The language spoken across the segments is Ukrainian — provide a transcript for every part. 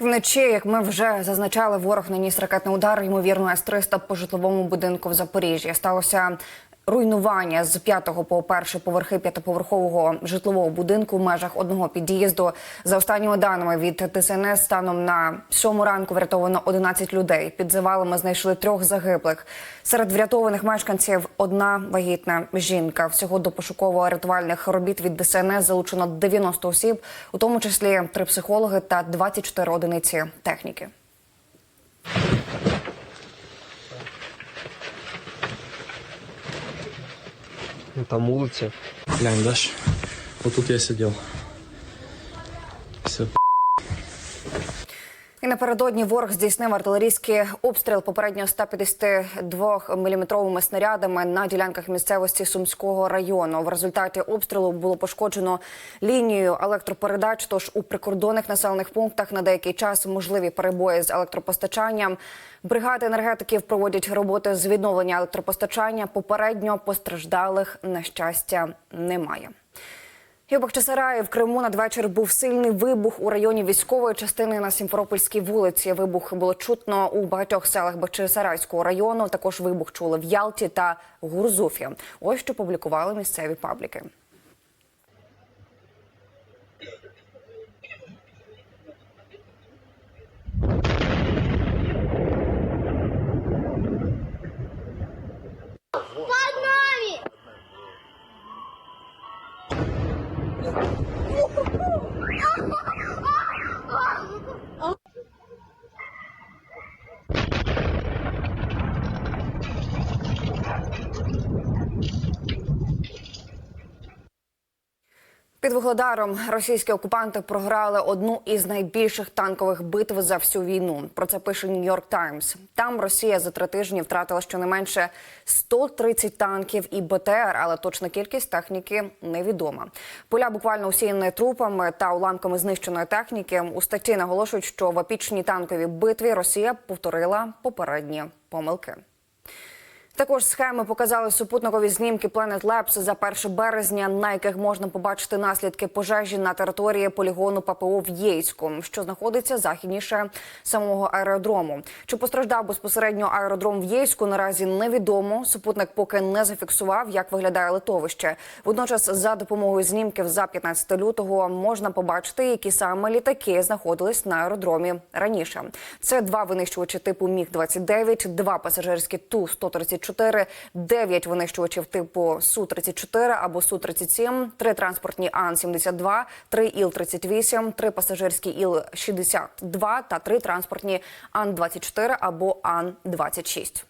Вночі, як ми вже зазначали, ворог наніс ракетний удар, ймовірно, С-300 по житловому будинку в Запоріжжі. Сталося руйнування з п'ятого по перший поверхи п'ятиповерхового житлового будинку в межах одного під'їзду. За останніми даними від ТСНС, станом на сьому ранку врятовано 11 людей. Під завалами знайшли трьох загиблих. Серед врятованих мешканців одна вагітна жінка. Всього до пошуково-рятувальних робіт від ДСНС залучено 90 осіб, у тому числі три психологи та 24 одиниці техніки. Ну, Там улицы. Глянь, Даш. Вот тут я сидел. Все. І напередодні ворог здійснив артилерійський обстріл попередньо 152-мм снарядами на ділянках місцевості Сумського району. В результаті обстрілу було пошкоджено лінію електропередач. Тож у прикордонних населених пунктах на деякий час можливі перебої з електропостачанням. Бригади енергетиків проводять роботи з відновлення електропостачання. Попередньо постраждалих на щастя немає. І у Бахчисараї в Криму надвечір був сильний вибух у районі військової частини на Сімферопольській вулиці. Вибух було чутно у багатьох селах Бахчисарайського району. Також вибух чули в Ялті та Гурзуфі. Ось що публікували місцеві пабліки. Під Вугледаром російські окупанти програли одну із найбільших танкових битв за всю війну. Про це пише Нью-Йорк Таймс. Там Росія за три тижні втратила щонайменше 130 танків і БТР, але точна кількість техніки невідома. Поля буквально усіяні трупами та уламками знищеної техніки. У статті наголошують, що в епічній танковій битві Росія повторила попередні помилки. Також схеми показали супутникові знімки Planet Labs за 1 березня, на яких можна побачити наслідки пожежі на території полігону ППО в Єйську, що знаходиться західніше самого аеродрому. Чи постраждав безпосередньо аеродром в Єйську? Наразі невідомо. Супутник поки не зафіксував, як виглядає литовище. Водночас, за допомогою знімків за 15 лютого, можна побачити, які саме літаки знаходились на аеродромі раніше. Це два винищувачі типу Міг 29 два пасажирські ту 134 9 винищувачів типу Су 34 або Су 37 три транспортні Ан 72 три Іл 38 три пасажирські Іл 62 та три транспортні Ан 24 або Ан 26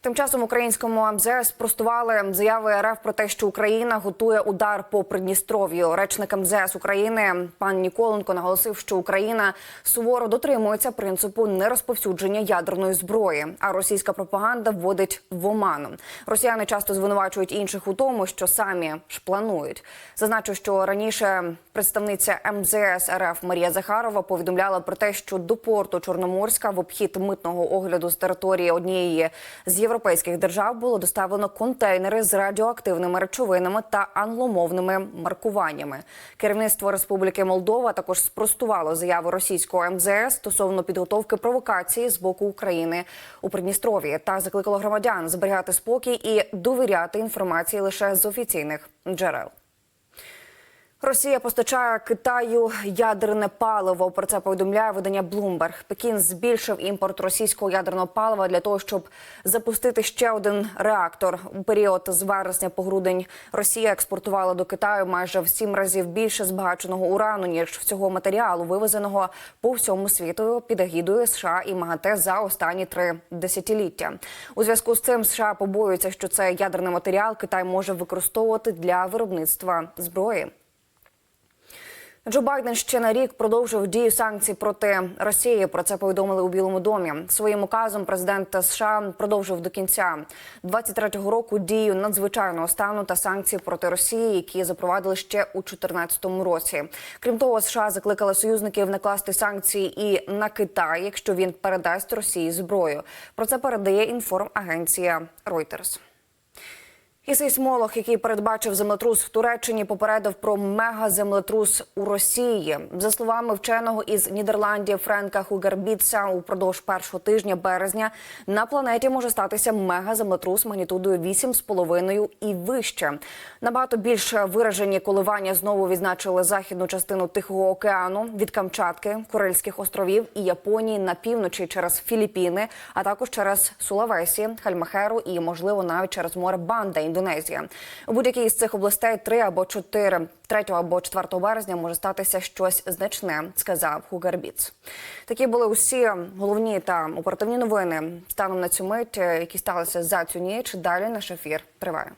Тим часом українському МЗС спростували заяви РФ про те, що Україна готує удар по Придністров'ю. Речник МЗС України пан Ніколенко наголосив, що Україна суворо дотримується принципу нерозповсюдження ядерної зброї, а російська пропаганда вводить в оману. Росіяни часто звинувачують інших у тому, що самі ж планують. Зазначу, що раніше представниця МЗС РФ Марія Захарова повідомляла про те, що до порту Чорноморська в обхід митного огляду з території однієї з європейських держав було доставлено контейнери з радіоактивними речовинами та англомовними маркуваннями. Керівництво Республіки Молдова також спростувало заяву російського МЗС стосовно підготовки провокації з боку України у Придністров'ї та закликало громадян зберігати спокій і довіряти інформації лише з офіційних джерел. Росія постачає Китаю ядерне паливо. Про це повідомляє видання Bloomberg. Пекін збільшив імпорт російського ядерного палива для того, щоб запустити ще один реактор. У період з вересня по грудень Росія експортувала до Китаю майже в сім разів більше збагаченого урану ніж всього матеріалу, вивезеного по всьому світу під агідою США і МАГАТЕ за останні три десятиліття. У зв'язку з цим США побоюються, що цей ядерний матеріал Китай може використовувати для виробництва зброї. Джо Байден ще на рік продовжив дію санкцій проти Росії. Про це повідомили у Білому домі. Своїм указом президент США продовжив до кінця 23-го року дію надзвичайного стану та санкцій проти Росії, які запровадили ще у 2014 році. Крім того, США закликали союзників накласти санкції і на Китай, якщо він передасть Росії зброю. Про це передає інформагенція Reuters. І сейсмолог, який передбачив землетрус в Туреччині, попередив про мегаземлетрус у Росії. За словами вченого із Нідерландів Френка Хугербітса, упродовж першого тижня березня на планеті може статися мегаземлетрус магнітудою 8,5 і вище. Набагато більш виражені коливання знову відзначили західну частину Тихого океану від Камчатки, Курильських островів і Японії на півночі через Філіппіни, а також через Сулавесі, Хальмахеру і, можливо, навіть через море Банда, Індонезія. У будь-якій з цих областей три або чотири, 3 або 4 березня може статися щось значне, сказав Хугарбіц. Такі були усі головні та оперативні новини станом на цю мить, які сталися за цю ніч. Далі наш ефір триває.